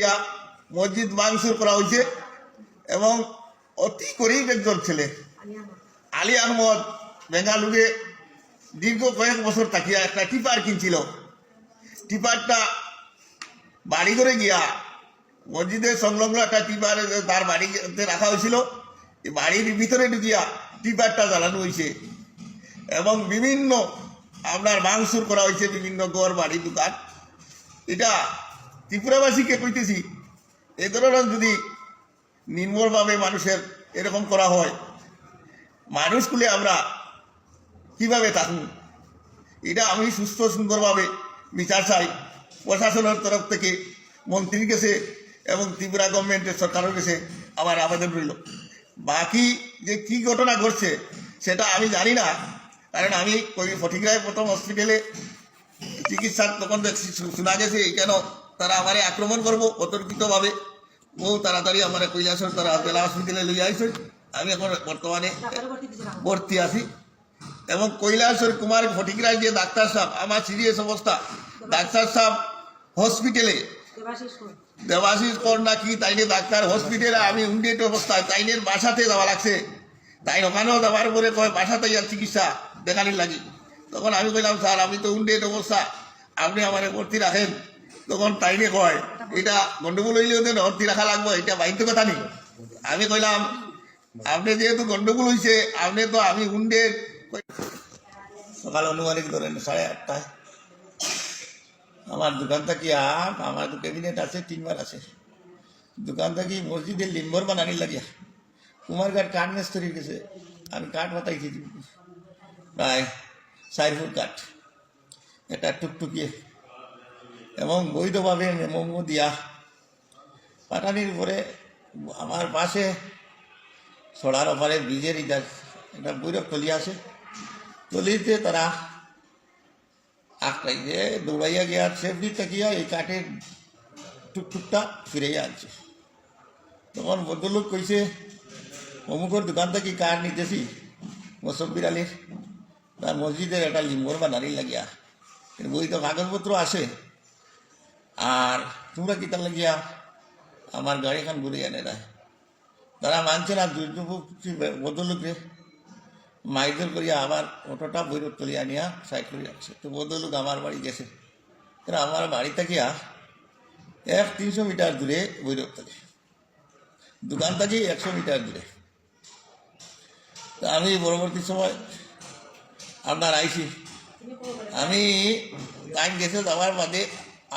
ইয়া মসজিদ মাংসুর করা হয়েছে এবং অতি গরিব একজন ছেলে, আলী আহমদ বেঙ্গালুরে দীর্ঘ কয়েক বছর তাকিয়া একটা টিপার কিনছিল। টিপারটা বাড়ি করে গিয়া মসজিদের সংলগ্ন একটা টিপার তার বাড়িতে রাখা হয়েছিল। বাড়ির ভিতরে ঢুকিয়া টিপারটা জ্বালানো হয়েছে এবং বিভিন্ন আপনার মাংসুর করা হয়েছে, বিভিন্ন ঘর, বাড়ি, দোকান। এটা ত্রিপুরাবাসীকে কইতেছি এ ধরনের যদি নির্মলভাবে মানুষের এরকম করা হয় মানুষগুলি আমরা কীভাবে থাকুন এটা আমি সুস্থ সুন্দরভাবে বিচার চাই প্রশাসনের তরফ থেকে মন্ত্রীর কাছে এবং ত্রিপুরা গভর্নমেন্টের সরকারের কাছে আমার আবেদন রইল বাকি যে কি ঘটনা ঘটছে সেটা আমি জানি না কারণ আমি ফটিকরায় প্রথম হসপিটালে চিকিৎসার তখন শোনা গেছে কেন তারা আমারে আক্রমণ করব, অতর্কিতভাবে। বহু তাড়াতাড়ি আমার কৈলাসর তারা জেলা হসপিটালে লইয়া আইছে আমি এখন বর্তমানে ভর্তি আছি। এবং কৈলাসর কুমার ফটিকরায় যে ডাক্তার সাহেব, আমার সিরিয়াস অবস্থা। ডাক্তার সাহেব হসপিটালে। দেবাশিস কর নাকি তাইনে ডাক্তার হসপিটালে, আমি উন্ডেট অবস্থায়, তাইনের বাসাতে যাওয়া লাগছে। তাই ওখানেও যাওয়ার পরে কয়, বাসাতে ইয়ার চিকিৎসা দেখানির লাগি। তখন আমি কইলাম, স্যার, আমি তো উন্ডেট অবস্থা। আপনি আমার ভর্তি রাখেন। তখন তাইনে কয়, এটা গন্ডগোল হইলেও তো ভর্তি রাখা লাগবে, এটা বাইতে কথা নেই। আমি কইলাম, আপনি যেহেতু গন্ডগোল হয়েছে আপনি তো আমি উন্ডেট সকাল অনুমানিক ধরেন সাড়ে আটটায় আমার দোকান থেকে আপ আমার তো ক্যাবিনেট আছে, তিনবার আছে। দোকান থেকে মসজিদের লিম্বর বানানি লাগিয়া। কুমারঘাট কাঠ মেস্তরির গেছে, আমি কাঠ বাতাইছি। প্রায় চার কাঠ। এটা টুকটুকিয়ে এবং বৈধভাবে দিয়া পাটানির পরে আমার পাশে ছড়ার ওপারে ব্রিজের ইদার একটা বৈরব তলি আছে। তলিতে তারা আঁকড়াই যে দৌড়াইয়া গিয়া সেফটি তাকিয়া এই কাঠের টুকটুকটা ফিরাইয়া আনছে। তখন ভদ্রলোক কইছে, অমুকর দোকান থেকে কাঠ নিতেছি? মুসব্বির আলীর। তার মসজিদের একটা লিম্বর বানানি লাগিয়া। বই তো কাগজপত্র আছে। আর তোমরা কি তার লাগিয়া আমার গাড়িখান ঘুরে আনে না তারা মানছে না দুর্যোগ ভদ্রলোকে মাইদর করিয়া আমার অটোটা বৈরব তুলি আনিয়া সাইড করে রাখছে তো বদলুক আমার বাড়ি গেছে। তারা আমার বাড়ি থাকিয়া এক তিনশো মিটার দূরে বৈরব তলি। দোকান থেকে একশো মিটার দূরে। তা আমি পরবর্তী সময় আপনার আইসি। আমি টাইম গেছে, যাওয়ার বাদে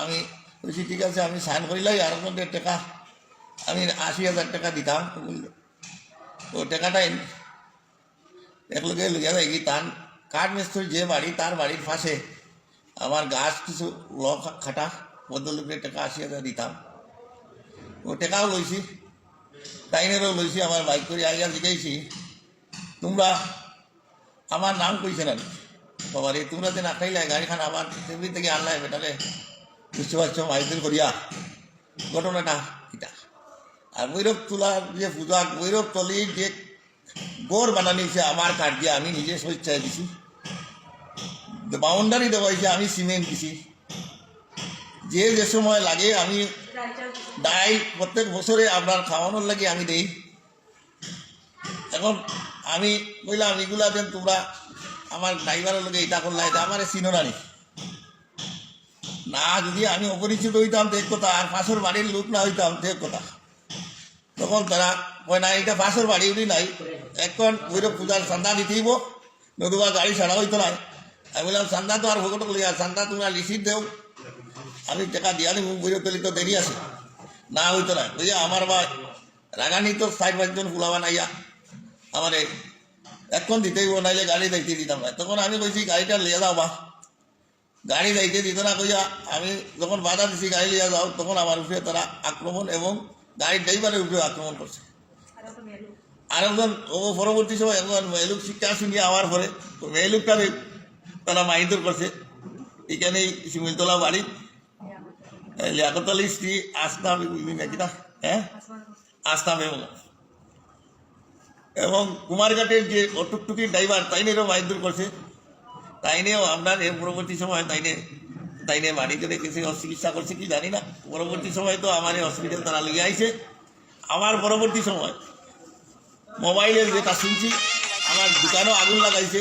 আমি বলছি, ঠিক আছে, আমি সাইন করিলাই আর মধ্যে টাকা? আমি আশি হাজার টাকা দিতাম। ও টাকাটা এন- একলগে লইয়া যাই কি, তার কাঠ মিস্ত্রি যে বাড়ি, তার বাড়ির পাশে আমার গাছ কিছু ল খাটা বদলুকে টাকা আশি হাজার দিতাম। ও টাকাও লইছি, টাইনেরও লইছি, আমার বাইক করে আগে জিগাইছি, তোমরা আমার নাম কইছে না বাবা রে, তোমরা যে না খাইলে, গাড়িখান আমার থেকে আনলাই বেটারে বুঝতে পারছ মাইদের করিয়া ঘটনাটা এটা। আর বৈরব তোলার যে পূজা বৈরব তলির যে গোর বানানিছে আমার কাঠ দিয়ে আমি নিজে স্বেচ্ছায় দিছি। বাউন্ডারি দেওয়া হয়েছে, আমি সিমেন্ট দিছি। যে যে সময় লাগে আমি ডাই প্রত্যেক বছরে আপনার খাওয়ানোর লাগে আমি দেই। এখন আমি বললাম এগুলা দেন তোমরা আমার ড্রাইভারের লোকে এটা করলা, এটা আমার চিনো না, যদি আমি অপরিচিত হইতাম এক কথা, আর পাশের বাড়ির লোক না হইতাম এক কথা। তখন তারা কয়, না এটা পাশের বাড়ি, উনি নাই। এখন ভৈরব পূজার চান্দা দিতেইব নতুবা গাড়ি ছাড়া হইতো না। আমি বললাম চান্দা তো আর ভোগত লিয়া চান্দা তোমরা লিখিত দেও। আমি টাকা দিয়া নিব ভৈরব তলি তো দেরি আছে। না, হইতো না। বুঝিয়া আমার বা রাগানি তো সাইড পাঁচজন ফুলাবা নাইয়া আমারে এখন দিতেই নাইলে গাড়ি দাইতে দিতাম না। তখন আমি কইছি, গাড়িটা লিয়ে যাও বা। গাড়ি যাইতে দিত না কইয়া আমি যখন বাধা দিছি, গাড়ি লিয়ে যাও, তখন আমার উপরে তারা আক্রমণ এবং গাড়ির ড্রাইভারের উপরে আক্রমণ করছে। আর একজন, ও পরবর্তী সময় একজন মেয়েলুক শিক্ষা শুনিয়ে আমার পরে, তো মেয়েলুকটারে তারা মাইদুর করছে এখানেই শিমিলতলা বাড়ি লিয়াকত আলী স্ত্রী আস্থা বেগুনি নাকি না? হ্যাঁ? আস্থা বেগম এবং কুমারঘাটের যে অটুকটুকি ড্রাইভার তাইনেরও মাইদুর করছে তাইনেও আপনার এর পরবর্তী সময় তাইনে তাই নিয়ে বাড়িতে রেখেছে চিকিৎসা করছে কি জানি না। পরবর্তী সময় তো আমার এই হসপিটাল তারা লিয়ে আইছে। আমার পরবর্তী সময় মোবাইলের যেটা শুনছি, আমার দোকানেও আগুন লাগাইছে।